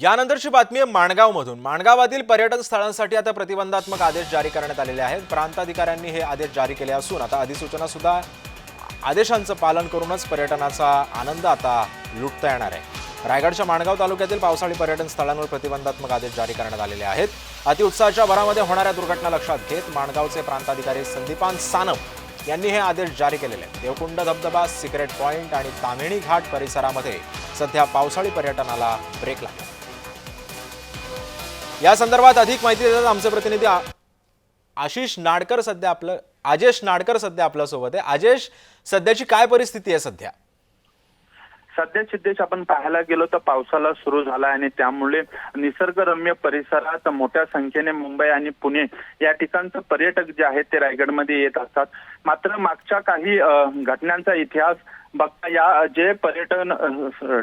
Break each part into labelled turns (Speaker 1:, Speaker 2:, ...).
Speaker 1: यानंतरची बातमी आहे माणगावमधून. माणगावातील पर्यटन स्थळांसाठी आता प्रतिबंधात्मक आदेश जारी करण्यात आलेले आहेत. प्रांताधिकाऱ्यांनी हे आदेश जारी केले असून आता अधिसूचना सुद्धा आदेशांचं पालन करूनच पर्यटनाचा आनंद आता लुटता येणार आहे. रायगडच्या माणगाव तालुक्यातील पावसाळी पर्यटन स्थळांवर प्रतिबंधात्मक आदेश जारी करण्यात आलेले आहेत. अतिउत्साहाच्या भरामध्ये होणाऱ्या दुर्घटना लक्षात घेत माणगावचे प्रांताधिकारी संदीपान सानप यांनी हे आदेश जारी केलेले आहेत. देवकुंड धबधबा सिक्रेट पॉइंट आणि तामिणी घाट परिसरामध्ये सध्या पावसाळी पर्यटनाला ब्रेक लागला. या संदर्भात अधिक माहिती देतात आमचे प्रतिनिधी आशिष नाडकर सध्या आपलं आजेश नाडकर सध्या आपल्यासोबत आहे. आजेश सध्याची काय परिस्थिती आहे सध्या?
Speaker 2: सध्या सिद्धेश आपण पाहायला गेलो तर पावसाला सुरू झाला आणि त्यामुळे निसर्गरम्य परिसरात मोठ्या संख्येने मुंबई आणि पुणे या ठिकाणचं पर्यटक जे आहेत ते रायगडमध्ये येत असतात. मात्र मागच्या काही घटनांचा इतिहास बघता या जे पर्यटन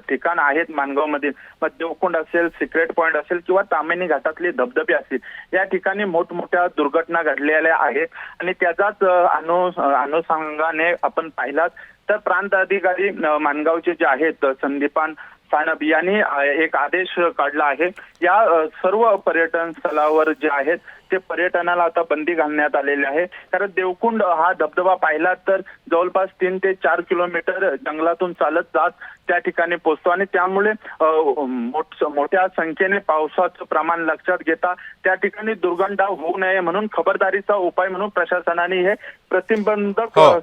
Speaker 2: ठिकाण आहेत मानगावमध्ये मग देवकुंड असेल सिक्रेट पॉइंट असेल किंवा तामिनी घाटातले धबधबे असतील या ठिकाणी मोठमोठ्या दुर्घटना घडलेल्या आहेत आणि त्याचाच अनु अनुषंगाने आपण पाहिलात. तर प्रांत अधिकारी माणगावचे मानगावचे जे आहेत संदीपान सानप यांनी एक आदेश काढला आहे या सर्व पर्यटन स्थळावर जे आहेत ते पर्यटनाला आता बंदी घालण्यात आलेली आहे कारण देवकुंड हा धबधबा पाहिला तर जवळपास तीन ते चार किलोमीटर जंगलातून चालत जात त्या ठिकाणी पोहोचतो आणि त्यामुळे मोठ्या संख्येने पावसाचं प्रमाण लक्षात घेता त्या ठिकाणी दुर्गंधा होऊ नये म्हणून खबरदारीचा उपाय म्हणून प्रशासनाने हे प्रतिबंधक
Speaker 1: हो.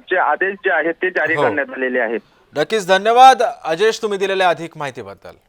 Speaker 2: जे आदेश जे आहेत ते जारी
Speaker 1: हो.
Speaker 2: करण्यात आलेले आहेत
Speaker 1: नक्कीच धन्यवाद. अजेश तुम्ही दिलेल्या अधिक माहितीबद्दल.